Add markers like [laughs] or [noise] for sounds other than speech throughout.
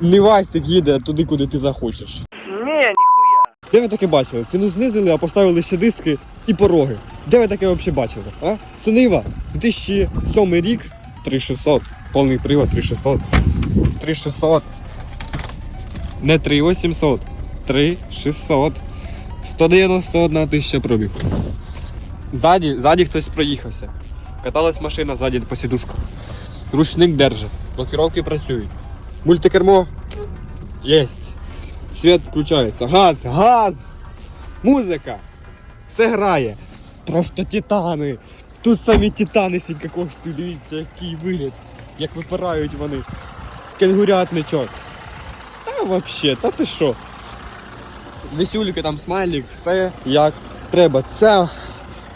Не Вастик їде туди, куди ти захочеш. Не, нихуя. Де ви таке бачили? Ціну знизили, а поставили ще диски і пороги. Де ви таке взагалі бачили? А? Це Нива. 2007 рік 3600. Повний привод 3600. 3600. Не 3800. 3600. 191 тисяча пробіг. Ззаді, ззаді хтось проїхався. Каталась машина ззаді по сідушках. Ручник держить. Блокировки працюють. Мультикермо єсть. Світ включається. Газ, газ! Музика! Все грає. Просто титани. Тут самі титани сінька коштують. Дивіться, який вигляд. Як випирають вони. Кенгурятничок. Та вообще, та ти що? Весюльки там смайлик, все як треба. Ця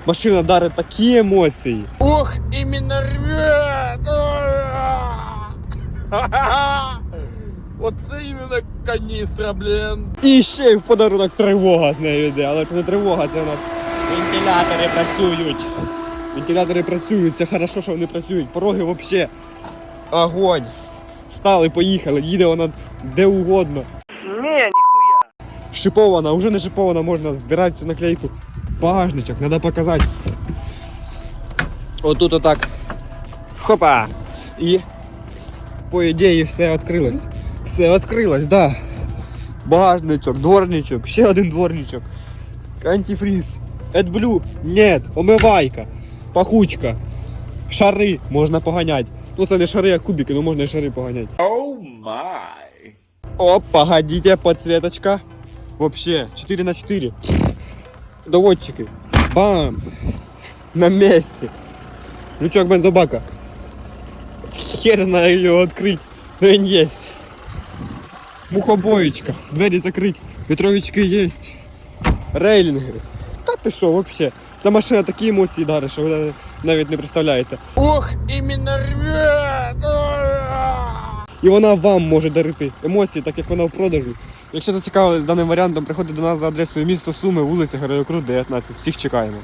машина дарить такі емоції. Ох, именно рвет. [laughs] Оце іменно каністра, блін. І ще й в подарунок тривога з нею йде, але це не тривога, це у нас вентилятори працюють. Вентилятори працюють, це хорошо, що вони працюють. Пороги взагалі огонь. Стали, поїхали, їде вона де угодно. Не, нихуя. Шипована, вже не шипована, можна збирати цю наклейку. Багажничок, треба показати. Отут отак. Хопа! І по ідеї все відкрилось. Все відкрилось, да. Багажничок, дворничок, ще один дворничок. Антифриз. AdBlue, нет, омивайка, пахучка, шари можна поганяти. Ну це не шари, а кубики, ну можна і шари поганяти. Оу май. О, погодите, подсветочка. Вообще, 4 на 4. Доводчики. Бам! На месте. Лючок бензобака. Хер знаю його відкрити. Но він есть. Мухобоєчка. Двері закрить. Вітровички есть. Рейлінги. Та ти що, вообще? Ця машина такі емоції дарить, що ви навіть не представляєте. Ох, именно рвет. І вона вам може дарити емоції, так як вона в продажу. Якщо зацікавились даним варіантом, приходьте до нас за адресою місто Суми, вулиця Героїв 19. Всіх чекаємо.